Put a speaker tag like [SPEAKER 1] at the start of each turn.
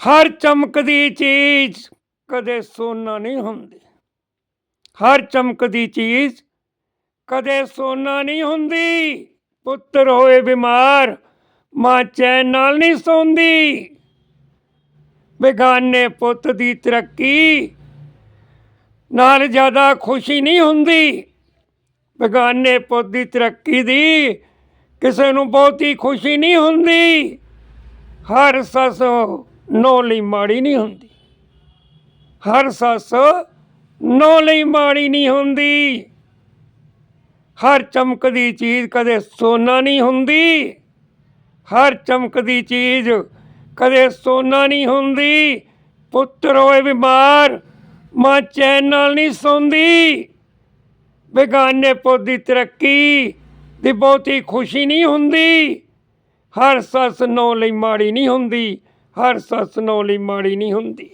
[SPEAKER 1] ਹਰ ਚਮਕਦੀ ਚੀਜ਼ ਕਦੇ ਸੋਨਾ ਨਹੀਂ ਹੁੰਦੀ। ਹਰ ਚਮਕਦੀ ਚੀਜ਼ ਕਦੇ ਸੋਨਾ ਨਹੀਂ ਹੁੰਦੀ। ਪੁੱਤਰ ਹੋਏ ਬਿਮਾਰ, ਮਾਂ ਚੈਨ ਨਾਲ ਨਹੀਂ ਸੌਂਦੀ। ਬੇਗਾਨੇ ਪੁੱਤ ਦੀ ਤਰੱਕੀ ਨਾਲ ਜ਼ਿਆਦਾ ਖੁਸ਼ੀ ਨਹੀਂ ਹੁੰਦੀ। ਬੇਗਾਨੇ ਪੁੱਤ ਦੀ ਤਰੱਕੀ ਦੀ ਕਿਸੇ ਨੂੰ ਬਹੁਤੀ ਖੁਸ਼ੀ ਨਹੀਂ ਹੁੰਦੀ। ਹਰ ਸੱਸ ਨੌ ਲਈ ਮਾੜੀ ਨਹੀਂ ਹੁੰਦੀ। ਹਰ ਸੱਸ ਨੌ ਲਈ ਮਾੜੀ ਨਹੀਂ ਹੁੰਦੀ। ਹਰ ਚਮਕਦੀ ਚੀਜ਼ ਕਦੇ ਸੋਨਾ ਨਹੀਂ ਹੁੰਦੀ। ਹਰ ਚਮਕਦੀ ਚੀਜ਼ ਕਦੇ ਸੋਨਾ ਨਹੀਂ ਹੁੰਦੀ। ਪੁੱਤਰ ਹੋਏ ਬਿਮਾਰ, ਮਾਂ ਚੈਨ ਨਾਲ ਨਹੀਂ ਸੌਂਦੀ। ਬੇਗਾਨੇ ਪੁੱਤ ਦੀ ਤਰੱਕੀ ਦੀ ਬਹੁਤੀ ਖੁਸ਼ੀ ਨਹੀਂ ਹੁੰਦੀ। ਹਰ ਸੱਸ ਨੌ ਲਈ ਮਾੜੀ ਨਹੀਂ ਹੁੰਦੀ। ਹਰ ਸੱਸ ਨੌਲੀ ਮਾੜੀ ਨਹੀਂ ਹੁੰਦੀ।